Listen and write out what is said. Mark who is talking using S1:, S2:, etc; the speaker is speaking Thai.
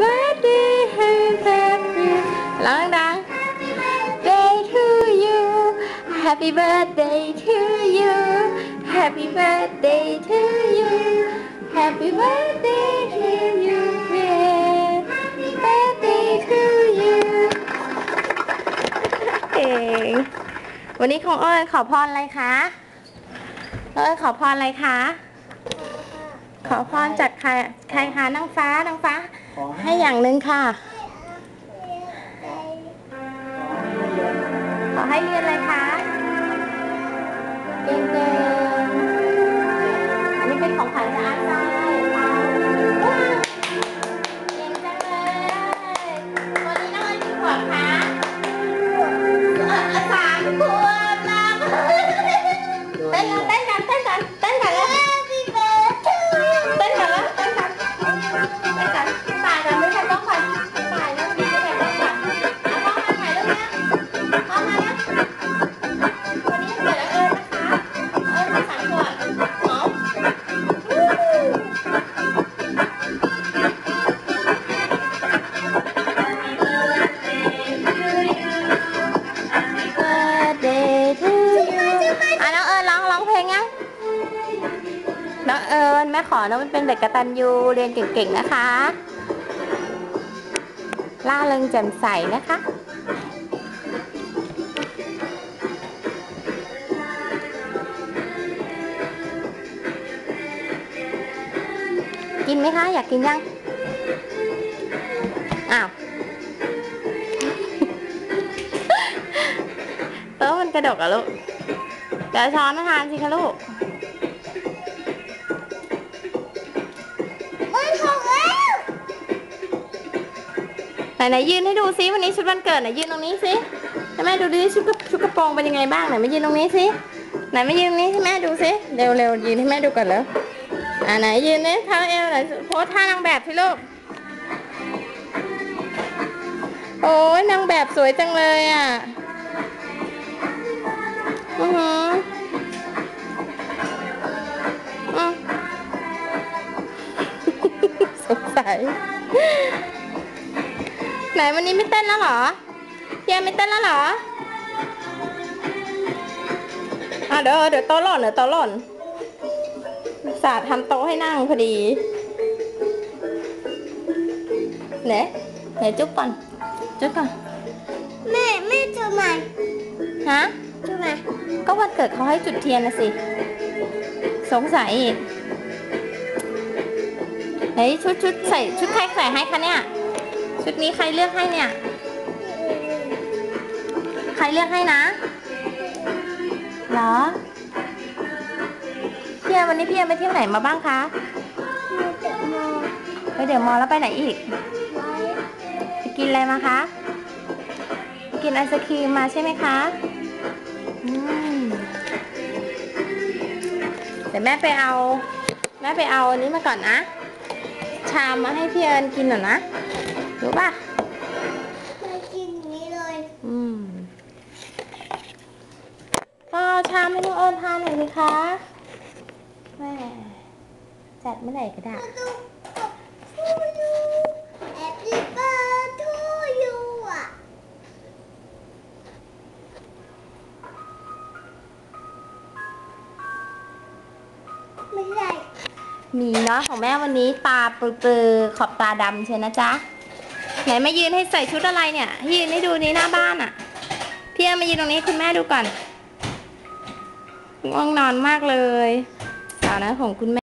S1: birthday happy ร้องดัง Day to you Happy birthday to you Happy birthday to you Happy birthday to you yeah. Birthday to you เก่งวันนี้ของอ้อยขอพรอะไรคะเอ้ยขอพรอะไรคะขอพรจากใครใครคะนางฟ้านางฟ้า ให้อย่างหนึ่งค่ะ ขอให้เรียนอะไรคะเก่งๆอันนี้เป็นของขวัญจากอาจารย์ เอิญแม่ขอน้องเป็นเด็กกระตัญญูเรียนเก่งๆนะคะล่าเริงแจ่มใสนะคะกินไหมคะอยากกินยัง อ้าวเออมันกระดกอะลูก เดี๋ยวช้อนมาทานสิคะลูก ไหนไหนยืนให้ดูซิวันนี้ชุดวันเกิดไหนยืนตรงนี้สิให้แม่ดูดิชุดกระชุดกระโปรงเป็นยังไงบ้างไหนมายืนตรงนี้สิไหนมายืนตรงนี้ให้แม่ดูสิเร็วเร็วยืนให้แม่ดูก่อนแล้วอ่าไหนยืนนี่เท้าเอวไหนโพสท่านางแบบสิลูกโอ้ยนางแบบสวยจังเลยอะอือหือสงสัย ไหนวันนี้ไม่เต้นแล้วเหรอเฮียไม่เต้นแล้วเหรออะเดี๋ยวเดี๋ยวโต๊ะหล่นเดี๋ยวโต๊ะหล่นศาสตร์ทำโต๊ะให้นั่งพอดีไหนไหนจุ๊บก่อนจุ๊บก่อน
S2: แม่แม่จะไหม
S1: ฮะ
S2: จะไหม
S1: ก็วันเกิดเขาให้จุดเทียนนะสิ สงสัยอีกไหนชุดชุดใส่ชุดใครใส่ให้คะเนี่ย ชุดนี้ใครเลือกให้เนี่ย ใครเลือกให้นะเหรอพี่แอวันนี้พี่แอไปเที่ยวไหนมาบ้างคะ
S2: มีแต่มอง
S1: ไปเดี๋ยวมอแล้วไปไหนอีก
S2: ไว้
S1: ไปกินอะไรมาคะกินไอศครีมมาใช่ไหมคะเดี๋ยวแม่ไปเอา แม่ไปเอาอันนี้มาก่อนนะ ชามมาให้พี่เอิญกินหน่อยนะ รู้ป่ะ
S2: มากินอย่างนี้เลย
S1: อืมก็เอาชามให้น้องเอิญทานหน่อยสิคะแม่จัดเมื่อไหร่ก็ได้
S2: มาดูทูยูแอปเปิลทูยูอะ ไม่ใช่
S1: มีเนาะของแม่วันนี้ตาปลือๆขอบตาดำเชียวนะจ๊ะ ไหนมายืนให้ใส่ชุดอะไรเนี่ย ยืนให้ดูนี้หน้าบ้านอะ่ะ พี่เอามายืนตรงนี้คุณแม่ดูก่อนง่วงนอนมากเลยสาวนะของคุณแม่